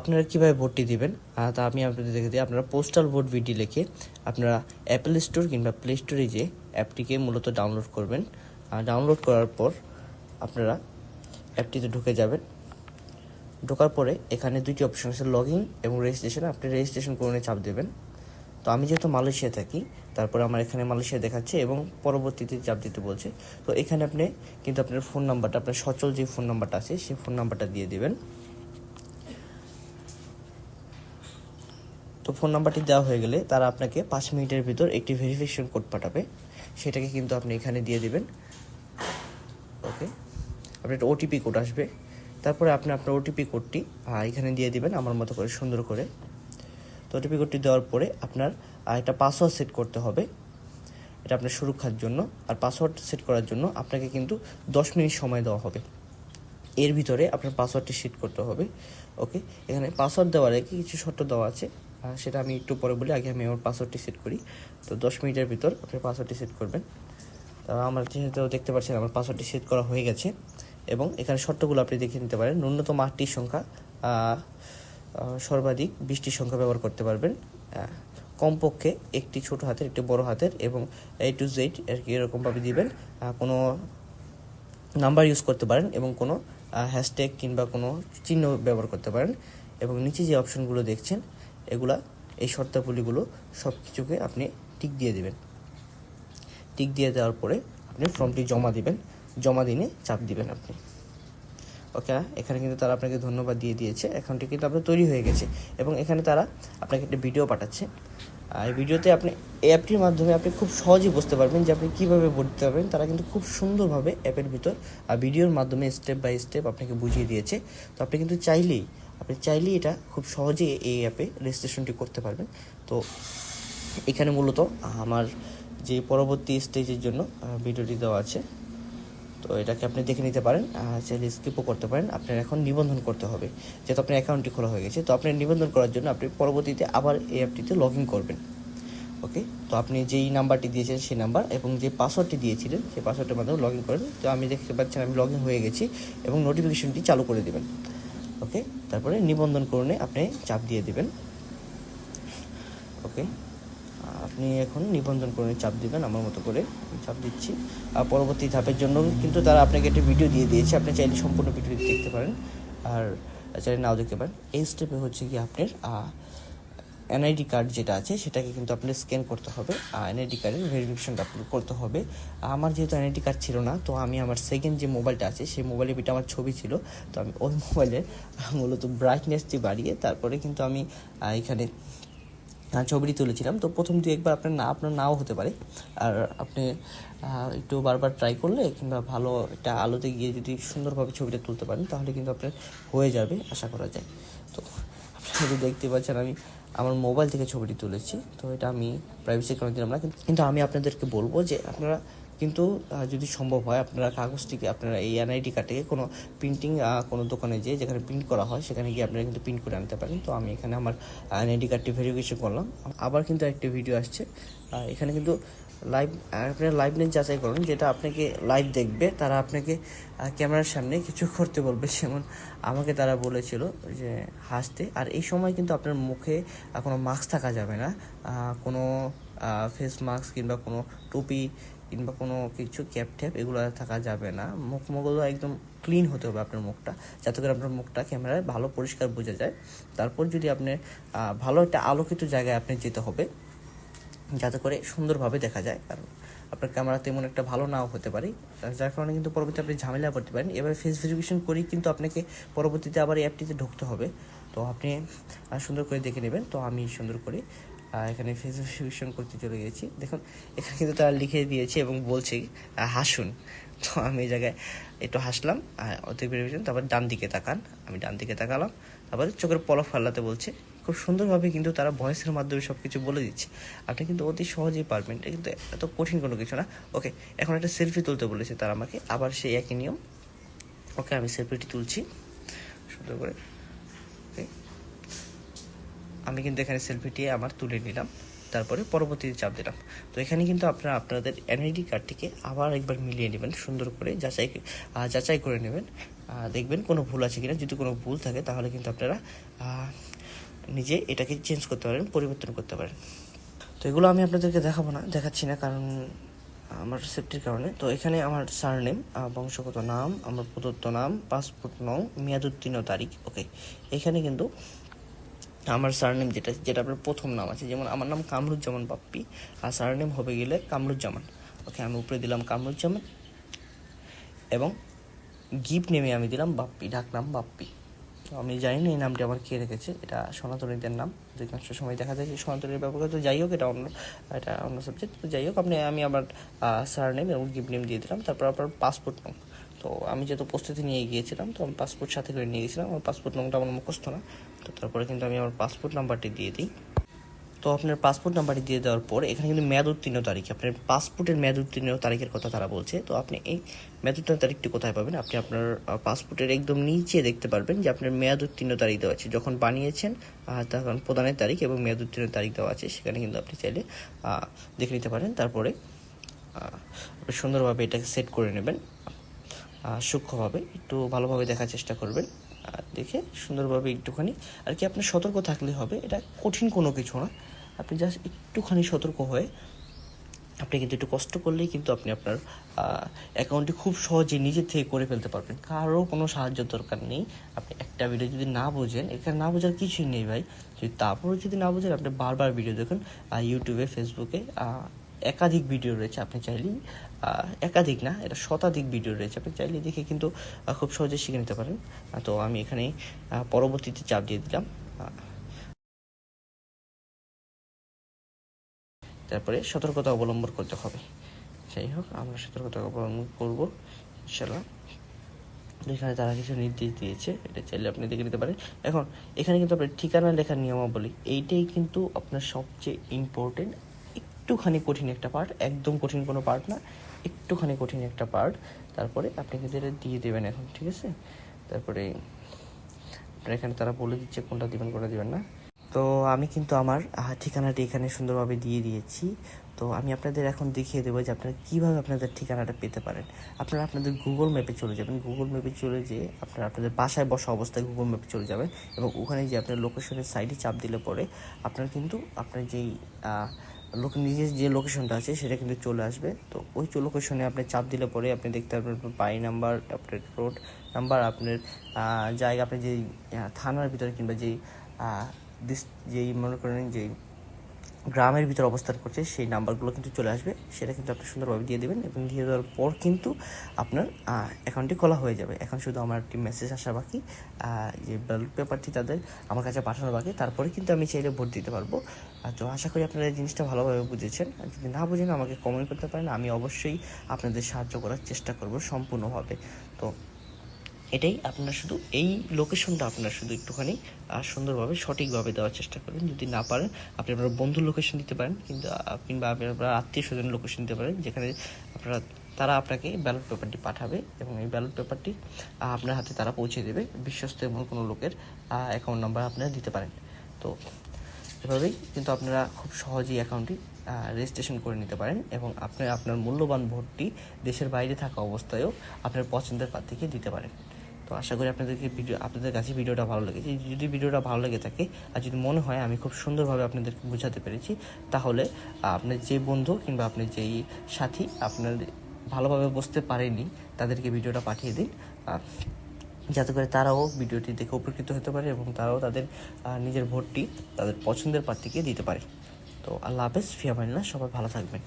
আপনারা কীভাবে ভোটটি দিবেন? তা আমি আপনাদের দেখে দিই। আপনারা পোস্টাল ভোট ভিডি লিখে আপনারা অ্যাপেল স্টোর কিংবা প্লে স্টোরে যে অ্যাপটিকে মূলত ডাউনলোড করবেন। ডাউনলোড করার পর আপনারা অ্যাপটিতে ঢুকে যাবেন। ঢোকার পরে এখানে দুইটি অপশন আছে লগ ইন এবং রেজিস্ট্রেশন আপনি রেজিস্ট্রেশন করে চাপ দেবেন। তো আমি যেহেতু মালয়েশিয়া থাকি, তারপরে আমার এখানে মালয়েশিয়া দেখাচ্ছে এবং পরবর্তীতে চাপ দিতে বলছে। তো এখানে আপনি, কিন্তু আপনার ফোন নাম্বারটা আপনার সচল যে ফোন নাম্বারটা আছে, সেই ফোন নাম্বারটা দিয়ে দিবেন। তো ফোন নাম্বারটি দেওয়া হয়ে গেলে তারা আপনাকে পাঁচ মিনিটের ভিতর একটি ভেরিফিকেশন কোড পাঠাবে। সেটাকে কিন্তু আপনি এখানে দিয়ে দেবেন। ওকে আপনার একটা ওটিপি কোড আসবে। তারপরে আপনি আপনার ওটিপি কোডটি এখানে দিয়ে দিবেন আমার মতো করে, সুন্দর করে। তো ওটিপি কোডটি দেওয়ার পরে আপনার একটা পাসওয়ার্ড সেট করতে হবে। এটা আপনার সুরক্ষার জন্য। আর পাসওয়ার্ড সেট করার জন্য আপনাকে কিন্তু দশ মিনিট সময় দেওয়া হবে। এর ভিতরে আপনার পাসওয়ার্ডটি সেট করতে হবে। ওকে এখানে পাসওয়ার্ড দেওয়ার আগে কিছু শর্ত দেওয়া আছে। সেটা আমি একটু পরে বলি। আগে আমি আমার পাসওয়ার্ডটি সেট করি। তো দশ মিনিটের ভিতর আপনি পাসওয়ার্ডটি সেট করবেন। তো আমার যেহেতু দেখতে পাচ্ছেন আমার পাসওয়ার্ডটি সেট করা হয়ে গেছে এবং এখানে শর্তগুলো আপনি দেখে নিতে পারেন। ন্যূনতম আটটির সংখ্যা সর্বাধিক বিশটির সংখ্যা ব্যবহার করতে পারবেন। কমপক্ষে একটি ছোট হাতের, একটি বড় হাতের এবং এ টু জেড এরকমভাবে দিবেন। কোনো নাম্বার ইউজ করতে পারেন এবং কোনো হ্যাশট্যাগ কিংবা কোনো চিহ্ন ব্যবহার করতে পারেন। এবং নিচে যে অপশনগুলো দেখছেন এগুলা, এই শর্তাবলীগুলো সব কিছুকে আপনি টিক দিয়ে দেবেন। টিক দিয়ে দেওয়ার পরে আপনি ফর্মটি জমা দিবেন। জমা দিনে চাপ দিবেন আপনি। ওকে এখানে কিন্তু তারা আপনাকে ধন্যবাদ দিয়ে দিয়েছে। অ্যাকাউন্টটি কিন্তু আপনার তৈরি হয়ে গেছে। এবং এখানে তারা আপনাকে একটা ভিডিও পাঠাচ্ছে। আর এই ভিডিওতে আপনি, এই অ্যাপটির মাধ্যমে আপনি খুব সহজেই বুঝতে পারবেন যে আপনি কীভাবে ভোট দিতে পারবেন। তারা কিন্তু খুব সুন্দরভাবে অ্যাপের ভিতর, আর ভিডিওর মাধ্যমে স্টেপ বাই স্টেপ আপনাকে বুঝিয়ে দিয়েছে। তো আপনি কিন্তু চাইলেই আপনি চাইলেই এটা খুব সহজেই এই অ্যাপে রেজিস্ট্রেশনটি করতে পারবেন। তো এখানে মূলত আমার যে পরবর্তী স্টেজের জন্য ভিডিওটি দেওয়া আছে। তো এটাকে আপনি দেখে নিতে পারেন চাইলে স্কিপও করতে পারেন। আপনার এখন নিবন্ধন করতে হবে, যেহেতু আপনার অ্যাকাউন্টটি খোলা হয়ে গেছে। তো আপনি নিবন্ধন করার জন্য আপনি পরবর্তীতে আবার এই অ্যাপটিতে লগ ইন করবেন। ওকে? তো আপনি যেই নাম্বারটি দিয়েছেন সেই নাম্বার এবং যে পাসওয়ার্ডটি দিয়েছিলেন, সেই পাসওয়ার্ডের মাধ্যমে লগ ইন করেন তো আমি দেখতে পাচ্ছেন আমি লগ ইন হয়ে গেছি এবং নোটিফিকেশনটি চালু করে দেবেন। ওকে? তারপরে নিবন্ধন করণে আপনি চাপ দিয়ে দেবেন। ওকে? আপনি এখন নিবন্ধন করে চাপ দিবেন আমার মতো করে। চাপ দিচ্ছি। আর পরবর্তী ধাপের জন্য কিন্তু তারা আপনাকে একটা ভিডিও দিয়ে দিয়েছে। আপনি চাইলে সম্পূর্ণ ভিডিও দেখতে পারেন। আর চাইলে নাও দেখতে পারেন। এই স্টেপে হচ্ছে কি আপনার এনআইডি কার্ড যেটা আছে, সেটাকে কিন্তু আপনার স্ক্যান করতে হবে। আর এনআইডি কার্ডের ভেরিফিকেশনটা আপলোড করতে হবে। আমার যেহেতু এনআইডি কার্ড ছিল না, তো আমি আমার সেকেন্ড যে মোবাইলটা আছে, সেই মোবাইলের পিঠে আমার ছবি ছিল। তো আমি ওই মোবাইলের মূলত ব্রাইটনেসটি বাড়িয়ে তারপরে কিন্তু আমি এখানে ছবিটি তুলেছিলাম। তো প্রথম দু একবার আপনার না, আপনার নাও হতে পারে। আর আপনি একটু বারবার ট্রাই করলে কিংবা ভালো একটা আলোতে গিয়ে যদি সুন্দরভাবে ছবিটা তুলতে পারেন, তাহলে কিন্তু আপনার হয়ে যাবে, আশা করা যায়। তো আপনারা যদি দেখতে পাচ্ছেন আমি আমার মোবাইল থেকে ছবিটি তুলেছি। তো এটা আমি প্রাইভেসি কারণে দিলাম না, কিন্তু- আমি আপনাদেরকে বলব যে আপনারা কিন্তু যদি সম্ভব হয়, আপনারা কাগজটিকে, আপনারা এই এনআইডি কার্ডটিকে কোনো প্রিন্টিং কোনো দোকানে যেয়ে যেখানে প্রিন্ট করা হয়, সেখানে গিয়ে আপনারা কিন্তু প্রিন্ট করে আনতে পারেন। তো আমি এখানে আমার এনআইডি কার্ডটি ভেরিফিকেশন করলাম। আবার কিন্তু একটি ভিডিও আসছে। এখানে কিন্তু লাইভ আপনার লাইভ নিয়ে যাচাই করুন, যেটা আপনাকে লাইভ দেখবে, তারা আপনাকে ক্যামেরার সামনে কিছু করতে বলবে। যেমন আমাকে তারা বলেছিল যে, হাসতে। আর এই সময় কিন্তু আপনার মুখে কোনো মাস্ক থাকা যাবে না। কোনো ফেস মাস্ক কিংবা কোনো টুপি কিংবা কোনো কিছু ক্যাপ ট্যাপ এগুলো থাকা যাবে না। মুখ মুখগুলো একদম ক্লিন হতে হবে আপনার মুখটা, যাতে করে আপনার মুখটা ক্যামেরায় ভালো পরিষ্কার বোঝা যায়। তারপর যদি আপনি ভালো একটা আলোকিত জায়গায় আপনি যেতে হবে যাতে করে সুন্দরভাবে দেখা যায়, কারণ আপনার ক্যামেরা তেমন একটা ভালো নাও হতে পারে। যার কারণে কিন্তু পরবর্তী আপনি ঝামেলা পড়তে পারেন। এবার ফেস ভেরিফিকেশন করেই কিন্তু আপনাকে পরবর্তীতে আবার এই অ্যাপটিতে ঢুকতে হবে। তো আপনি সুন্দর করে দেখে নেবেন। তো আমি সুন্দর করে এখানে ফেস ভেরিফিকেশন করতে চলে গেছি। দেখুন, এখানে কিন্তু তারা লিখে দিয়েছে এবং বলছে হাসুন। তো আমি এই জায়গায় একটু হাসলাম অর্ধেক ভেরিফিকেশন তারপর ডান দিকে তাকান। আমি ডান দিকে তাকালাম। তারপরে চোখের পলক ফাল্লাতে বলছে। খুব সুন্দরভাবে কিন্তু তারা ভয়েসের মাধ্যমে সব কিছু বলে দিচ্ছে। আপনি কিন্তু অতি সহজেই পারবেন। এটা কিন্তু এত কঠিন কোনো কিছু না। ওকে, এখন একটা সেলফি তুলতে বলেছে তারা আমাকে। আবার সেই একই নিয়ম। ওকে, আমি সেলফিটি তুলছি। সুন্দর করে। আমি কিন্তু এখানে সেলফিটি আমার তুলে নিলাম। তারপরে পরবর্তীতে চাপ দিলাম। তো এখানে কিন্তু আপনারা আপনাদের এনআইডি কার্ডটিকে আবার একবার মিলিয়ে নেবেন সুন্দর করে। যাচাই যাচাই করে নেবেন। দেখবেন কোনো ভুল আছে কিনা। যদি কোনো ভুল থাকে তাহলে কিন্তু আপনারা নিজে এটাকে চেঞ্জ করতে পারেন, পরিবর্তন করতে পারেন। তো এগুলো আমি আপনাদেরকে দেখাবো না, দেখাচ্ছি না কারণ আমার সেফটির কারণে। তো এখানে আমার সারনেম বংশগত নাম, আমার প্রদত্ত নাম পাসপোর্ট নং, মেয়াদোত্তীর্ণ তারিখ ওকে এখানে কিন্তু আমার সারনেম যেটা যেটা আপনার প্রথম নাম আছে, যেমন আমার নাম কামরুজ্জামান বাপ্পি, আর সারনেম হবে গেলে কামরুজ্জামান ওকে আমি উপরে দিলাম কামরুজ্জামান, এবং গিফট নেমে আমি দিলাম বাপ্পি, ডাকনাম বাপ্পি। তো আমি জানি না এই নামটি আমার কে রেখেছে, এটা সনাতনীদের নাম অধিকাংশ সময় দেখা যায় যে সনাতনীর ব্যাপারে তো যাই হোক এটা অন্য এটা অন্য সাবজেক্ট তো যাই হোক, আপনি, আমি আমার সার নেম এবং গিফট নেম দিয়ে দিলাম, তারপর আপনার পাসপোর্ট নং তো আমি যেহেতু প্রস্তুতি নিয়ে গিয়েছিলাম, তো আমি পাসপোর্ট সাথে করে নিয়ে গেছিলাম আমার পাসপোর্ট নামটা আমার মুখস্থ না, তো তারপরে কিন্তু আমি আমার পাসপোর্ট নাম্বারটি দিয়ে দিই। তো আপনার পাসপোর্ট নাম্বারটি দিয়ে দেওয়ার পর, এখানে কিন্তু মেয়াদ উত্তীর্ণ তারিখ। আপনার পাসপোর্টের মেয়াদ উত্তীর্ণ তারিখের কথা তারা বলছে। তো আপনি এই মেয়াদ উত্তীর্ণ তারিখটি কোথায় পাবেন? আপনি আপনার পাসপোর্টের একদম নিচে দেখতে পারবেন যে আপনার মেয়াদ উত্তীর্ণ তারিখ দেওয়া আছে। যখন বানিয়েছেন তখন প্রদানের তারিখ এবং মেয়াদ উত্তীর্ণ তারিখ দেওয়া আছে। সেখানে কিন্তু আপনি চাইলে দেখে নিতে পারেন। তারপরে সুন্দরভাবে এটাকে সেট করে নেবেন সূক্ষ্মভাবে। একটু ভালোভাবে দেখার চেষ্টা করবেন। দেখে সুন্দরভাবে একটুখানি, আর কি আপনার সতর্ক থাকলে হবে, এটা কঠিন কোনো কিছু না। আপনি জাস্ট একটুখানি সতর্ক হয়ে, আপনি কিন্তু একটু কষ্ট করলেই কিন্তু আপনি আপনার অ্যাকাউন্টটি খুব সহজে নিজের থেকে করে ফেলতে পারবেন। কারও কোনো সাহায্য দরকার নেই। আপনি একটা ভিডিও যদি না বোঝেন, এখানে না বোঝার কিছুই নেই ভাই। যদি তারপরে যদি না বোঝেন, আপনি বারবার ভিডিও দেখুন ইউটিউবে ফেসবুকে একাধিক ভিডিও রয়েছে, আপনি চাইলেই একাধিক না, এটা শতাধিক ভিডিও রয়েছে, আপনি চাইলে দেখে কিন্তু খুব সহজে শিখে নিতে পারেন। তো আমি এখানে পরবর্তীতে চাপ দিয়ে দিলাম। তারপরে সতর্কতা অবলম্বন করতে হবে। যাই হোক, আমরা সতর্কতা অবলম্বন করব ইনশাল্লাহ এখানে তারা কিছু নির্দেশ দিয়েছে, এটা চাইলে আপনি দেখে নিতে পারেন। এখন, এখানে কিন্তু আপনার ঠিকানা লেখার নিয়মাবলী, এইটাই কিন্তু আপনার সবচেয়ে ইম্পর্টেন্ট একটুখানি কঠিন একটা পার্ট একদম কঠিন কোনো পার্ট না, একটুখানি কঠিন একটা পার্ট তারপরে আপনি কিন্তু এটা দিয়ে দেবেন এখন, ঠিক আছে? তারপরে আপনার এখানে তারা বলে দিচ্ছে কোনটা দিবেন কোনটা দিবেন না। তো আমি কিন্তু আমার ঠিকানাটি এখানে সুন্দরভাবে দিয়ে দিয়েছি। তো আমি আপনাদের এখন দেখিয়ে দেবো যে আপনারা কীভাবে আপনাদের ঠিকানাটা পেতে পারেন। আপনারা আপনাদের গুগল ম্যাপে চলে যাবেন। গুগল ম্যাপে চলে যেয়ে আপনারা আপনাদের বাসায় বসা অবস্থায় গুগল ম্যাপে চলে যাবেন এবং ওখানে যে আপনার লোকেশনের সাইডে চাপ দিলে পরে আপনার কিন্তু আপনার যেই লোক নিজের যে লোকেশনটা আছে, সেটা কিন্তু চলে আসবে। তো ওই লোকেশনে আপনি চাপ দিলে পরে আপনি দেখতে পারবেন বাড়ি নাম্বার, আপনার রোড নাম্বার, আপনার জায়গা, আপনি যেই থানার ভিতরে কিংবা যেই যেই মনে করেন যেই গ্রামের ভিতর অবস্থান করছে, সেই নাম্বারগুলো কিন্তু চলে আসবে। সেটা কিন্তু আপনি সুন্দরভাবে দিয়ে দেবেন এবং দিয়ে দেওয়ার পর কিন্তু আপনার অ্যাকাউন্টটি খোলা হয়ে যাবে। এখন শুধু আমার একটি মেসেজ আসা বাকি যে ব্যালট পেপারটি তাদের আমার কাছে পাঠানো বাকি, তারপরে কিন্তু আমি চাইলে ভোট দিতে পারব। তো আশা করি আপনারা এই জিনিসটা ভালোভাবে বুঝেছেন। যদি না বুঝেন, আমাকে কমেন্ট করতে পারেন। আমি অবশ্যই আপনাদের সাহায্য করার চেষ্টা করব সম্পূর্ণভাবে। তো এটাই আপনারা শুধু এই লোকেশনটা আপনারা শুধু একটুখানি সুন্দরভাবে, সঠিকভাবে দেওয়ার চেষ্টা করবেন। যদি না পারেন, আপনি আপনার বন্ধুর লোকেশন দিতে পারেন কিন্তু কিংবা আপনি আপনার আত্মীয় স্বজনের লোকেশন দিতে পারেন, যেখানে আপনারা, তারা আপনাকে ব্যালট পেপারটি পাঠাবে এবং এই ব্যালট পেপারটি আপনার হাতে তারা পৌঁছে দেবে। বিশ্বস্ত এমন কোনো লোকের অ্যাকাউন্ট নাম্বার আপনারা দিতে পারেন। তো, এভাবেই কিন্তু আপনারা খুব সহজেই অ্যাকাউন্টটি রেজিস্ট্রেশন করে নিতে পারেন এবং আপনি আপনার মূল্যবান ভোটটি দেশের বাইরে থাকা অবস্থায়ও আপনার পছন্দের প্রার্থীকে দিতে পারেন। তো আশা করি আপনাদেরকে ভিডিও আপনাদের কাছে ভিডিওটা ভালো লেগেছে। যদি ভিডিওটা ভালো লেগে থাকে আর যদি মনে হয় আমি খুব সুন্দরভাবে আপনাদেরকে বোঝাতে পেরেছি, তাহলে আপনার যে বন্ধু কিংবা আপনার যেই সাথী আপনার ভালোভাবে বুঝতে পারেনি, তাদেরকে ভিডিওটা পাঠিয়ে দিন। যাতে করে তারাও ভিডিওটি দেখে উপকৃত হতে পারে এবং তারাও তাদের নিজের ভোটটি তাদের পছন্দের প্রার্থীকে দিতে পারে। তো আল্লাহ হাফেজ ফিয়ামানিল্লাহ সবাই ভালো থাকবেন।